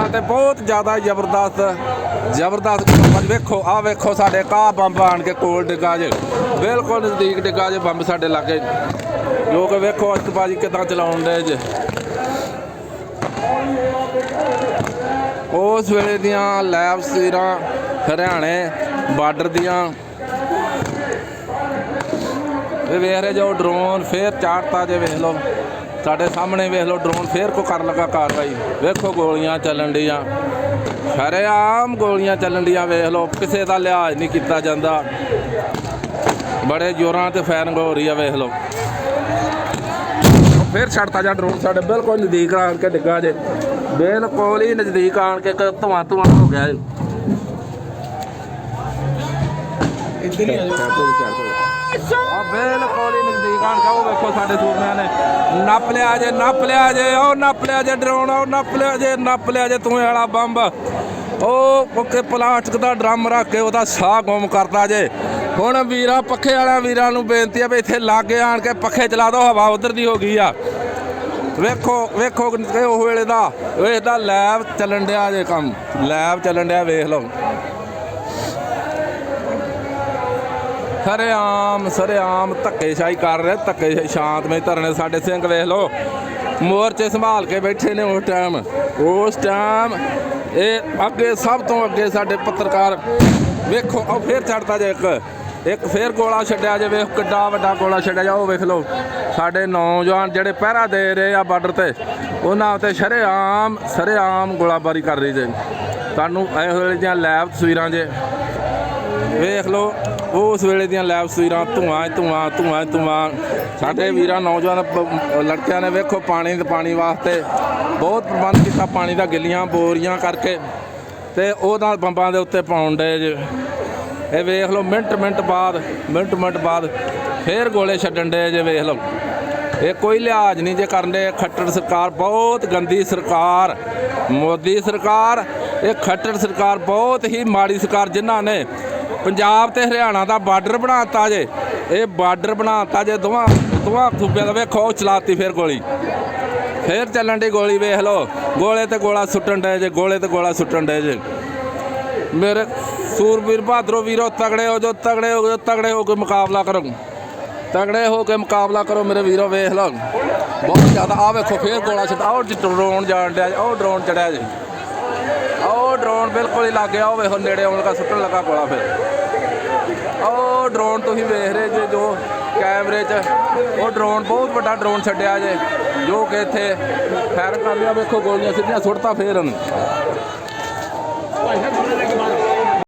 ਜ਼ੋਰਾਂ ਤੇ ਬਹੁਤ ਜ਼ਿਆਦਾ ਜ਼ਬਰਦਸਤ ਜ਼ਬਰਦਸਤ ਬੰਬ ਵੇਖੋ ਆ ਵੇਖੋ ਸਾਡੇ ਕਾ ਬੰਬ ਆਣ ਕੇ ਕੋਲ ਡਿੱਗਾ ਜੇ। ਬਿਲਕੁਲ ਨਜ਼ਦੀਕ ਡਿੱਗਾ ਜੇ ਬੰਬ ਸਾਡੇ ਲਾਗੇ। ਲੋਕ ਕਿ ਵੇਖੋ ਅਤਬਾਜੀ ਕਿਦਾਂ ਚਲਾਉਣ ਦੇ ਜੇ। ਉਸ ਵੇਲੇ ਦੀਆਂ ਲੈਬ ਸੀਰਾਂ ਹਰਿਆਣੇ ਬਾਰਡਰ ਦੀਆਂ। ਇਹ ਵੇਖ ਰਹੇ ਜੋ ਡਰੋਨ ਫੇਰ ਚਾੜਤਾ ਜੇ ਵੇਖ ਲਓ। ਸਾਡੇ ਸਾਹਮਣੇ ਵੇਖ ਲਓ ਡਰੋਨ ਫੇਰ ਕੋ ਕਰ ਲੱਗਾ ਕਾਰਵਾਈ। ਵੇਖੋ ਗੋਲੀਆਂ ਚੱਲਣ ਡੀਆਂ ਸ਼ਰੇਆਮ ਗੋਲੀਆਂ ਚੱਲਣ ਡੀਆਂ ਵੇਖ ਲਓ, ਕਿਸੇ ਦਾ ਲਿਹਾਜ਼ ਨਹੀਂ ਕੀਤਾ ਜਾਂਦਾ। ਬੜੇ ਜ਼ੋਰਾਂ ਤੇ ਫਾਇਰਿੰਗ ਹੋ ਰਹੀ ਆ, ਵੇਖ ਲਓ। ਫਿਰ ਛੱਡਤਾ ਜਾ ਡਰੋਨ ਸਾਡੇ, ਬਿਲਕੁਲ ਨਜ਼ਦੀਕ ਆਣ ਕੇ ਡਿੱਗਾ ਜੇ। ਬਿਲਕੁਲ ਹੀ ਨਜ਼ਦੀਕ ਆਣ ਕੇ ਇੱਕ ਧੂਆਂ ਹੋ ਗਿਆ ਇੱਧਰ ਹੀ ਆ ਜਾਓ। ਆ ਬਿਲਕੁਲ ਹੀ ਨਜ਼ਦੀਕ ਆਣ ਕੇ ਉਹ ਵੇਖੋ ਸਾਡੇ ਸੂਰਮਿਆਂ ਨੇ। ਨੱਪ ਲਿਆ ਜੇ ਨੱਪ ਲਿਆ ਜੇ ਉਹ ਨੱਪ ਲਿਆ ਜੇ ਡਰੋਨ ਉਹ ਨੱਪ ਲਿਆ ਜੇ ਨੱਪ ਲਿਆ ਜੇ ਤੂੰ ਵਾਲਾ ਬੰਬ। ਉਹ ਓਕੇ ਪਲਾਸਟਿਕ ਦਾ ਡਰਮ ਰੱਖ ਕੇ ਉਹਦਾ ਸਾਹ ਗੁੰਮ ਕਰਤਾ ਜੇ। ਹੁਣ ਵੀਰਾਂ ਪੱਖੇ ਵਾਲਿਆਂ ਵੀਰਾਂ ਨੂੰ ਬੇਨਤੀ ਆ ਵੀ ਇੱਥੇ ਲਾਗੇ ਆਣ ਕੇ ਪੱਖੇ ਚਲਾ ਦਿਓ ਹਵਾ ਉਧਰ ਦੀ ਹੋ ਗਈ ਆ। ਵੇਖੋ ਵੇਖੋ ਕਿ ਉਹ ਵੇਲੇ ਦਾ ਇਹਦਾ ਲੈਬ ਚੱਲਣ ਡਿਆ ਜੇ ਕੰਮ। ਲੈਬ ਚੱਲਣ ਡਿਆ ਵੇਖ ਲਓ। ਸਰੇਆਮ ਸਰੇਆਮ, ਧੱਕੇਸ਼ਾਹੀ ਕਰ ਰਹੇ ਧੱਕੇ ਸ਼ਾਂਤਮਈ ਧਰਨੇ ਸਾਡੇ ਸਿੰਘ ਵੇਖ ਲਓ। ਮੋਰਚੇ ਸੰਭਾਲ ਕੇ ਬੈਠੇ ਨੇ ਉਸ ਟਾਈਮ। ਉਸ ਟਾਈਮ ਇਹ ਅੱਗੇ ਸਭ ਤੋਂ ਅੱਗੇ ਸਾਡੇ ਪੱਤਰਕਾਰ ਵੇਖੋ ਉਹ ਫੇਰ ਚੜਦਾ ਜੇ ਇੱਕ। ਇੱਕ ਫੇਰ ਗੋਲਾ ਛੱਡਿਆ ਜੇ, ਵੇਖ ਕਿੱਡਾ ਵੱਡਾ ਗੋਲਾ ਛੱਡਿਆ ਜਾ, ਉਹ ਵੇਖ ਲਓ। ਸਾਡੇ ਨੌਜਵਾਨ ਜਿਹੜੇ ਪਹਿਰਾ ਦੇ ਰਹੇ ਆ ਬਾਰਡਰ ਤੇ, ਉਹਨਾਂ ਉੱਤੇ ਸ਼ਰੇਆਮ, ਸਰੇਆਮ ਗੋਲਾਬਾਰੀ ਕਰ ਰਹੀ ਜੇ। ਤੁਹਾਨੂੰ ਇਹੋ ਵੇਲੇ ਦੀਆਂ ਲੈਬ ਤਸਵੀਰਾਂ ਜੇ ਵੇਖ ਲਓ, ਉਸ ਵੇਲੇ ਦੀਆਂ ਲੈਬ ਤਸਵੀਰਾਂ ਧੂਆਂ ਹੀ ਧੂਆਂ ਧੂਆਂ ਧੂਆਂ। ਸਾਡੇ ਵੀਰਾਂ, ਨੌਜਵਾਨ ਲੜਕਿਆਂ ਨੇ ਵੇਖੋ ਪਾਣੀ ਤੇ ਪਾਣੀ ਵਾਸਤੇ ਬਹੁਤ ਪ੍ਰਬੰਧ ਕੀਤਾ ਪਾਣੀ ਦਾ, ਗਿੱਲੀਆਂ, ਬੋਰੀਆਂ ਕਰਕੇ। ਤੇ ਉਹਦਾ ਬੰਬਾਂ ਦੇ ਉੱਤੇ ਪਾਉਣ ਦੇ ਜੇ। ਇਹ ਵੇਖ ਲਓ, ਮਿੰਟ ਮਿੰਟ ਬਾਅਦ, ਮਿੰਟ ਮਿੰਟ ਬਾਅਦ ਫੇਰ ਗੋਲੇ ਛੱਡਣ ਦੇ ਜੇ, ਵੇਖ ਲਓ। ਇਹ ਕੋਈ ਲਿਹਾਜ਼ ਨਹੀਂ ਜੇ ਕਰਨ ਕਰਦੇ ਖੱਟੜ ਸਰਕਾਰ, ਬਹੁਤ ਗੰਦੀ ਸਰਕਾਰ। ਮੋਦੀ ਸਰਕਾਰ, ਇਹ ਖੱਟੜ ਸਰਕਾਰ ਬਹੁਤ ਹੀ ਮਾੜੀ ਸਰਕਾਰ ਜਿਨ੍ਹਾਂ ਨੇ ਪੰਜਾਬ ਤੇ ਹਰਿਆਣਾ ਦਾ ਬਾਰਡਰ ਬਣਾਤਾ ਜੇ। ਇਹ ਬਾਰਡਰ ਬਣਾਤਾ ਜੇ ਦੋਵਾਂ ਦੋਵਾਂ ਸੂਬਿਆਂ ਦਾ ਵੇਖੋ ਉਹ ਚਲਾਤੀ ਫੇਰ ਗੋਲੀ। ਫੇਰ ਚੱਲਣ ਦੀ ਗੋਲੀ ਵੇਖ ਲਓ। ਗੋਲੇ ਤੇ ਗੋਲਾ ਸੁੱਟਣ ਡੇ ਜੇ ਗੋਲੇ ਤੇ ਗੋਲਾ ਸੁੱਟਣ ਡੇ ਜੇ। ਮੇਰੇ ਸੂਰਬੀਰ ਬਹਾਦਰੋ ਵੀਰੋ ਤਗੜੇ ਹੋ ਜੋ ਤਗੜੇ ਹੋ ਜੋ ਤਗੜੇ ਹੋ ਕੇ ਮੁਕਾਬਲਾ ਕਰੋ। ਤਗੜੇ ਹੋ ਕੇ ਮੁਕਾਬਲਾ ਕਰੋ ਮੇਰੇ ਵੀਰੋ ਵੇਖ ਲਓ। ਬਹੁਤ ਜ਼ਿਆਦਾ ਆ ਵੇਖੋ ਫੇਰ ਗੋਲਾ ਛੱਡ ਆਹ ਡਰੋਨ ਜਾਣ ਡਿਆ ਜੀ, ਉਹ ਡਰੋਨ ਚੜਿਆ ਜੀ। ਉਹ ਡਰੋਨ ਬਿਲਕੁਲ ਹੀ ਲੱਗ ਗਿਆ ਉਹ ਵੇਖੋ ਨੇੜੇ ਆਉਣ ਲੱਗਾ, ਸੁੱਟਣ ਲੱਗਾ ਕੋਲਾ ਫਿਰ। ਉਹ ਡਰੋਨ ਤੁਸੀਂ ਵੇਖ ਰਹੇ ਜੇ ਜੋ ਕੈਮਰੇ 'ਚ, ਉਹ ਡਰੋਨ ਬਹੁਤ ਵੱਡਾ ਡਰੋਨ ਛੱਡਿਆ ਜੇ, ਜੋ ਕਿ ਇੱਥੇ ਫਾਇਰ ਕਰ ਲਿਆ ਵੇਖੋ, ਗੋਲੀਆਂ ਸਿੱਧੀਆਂ ਸੁੱਟਤਾ ਫੇਰ ਉਹਨੂੰ।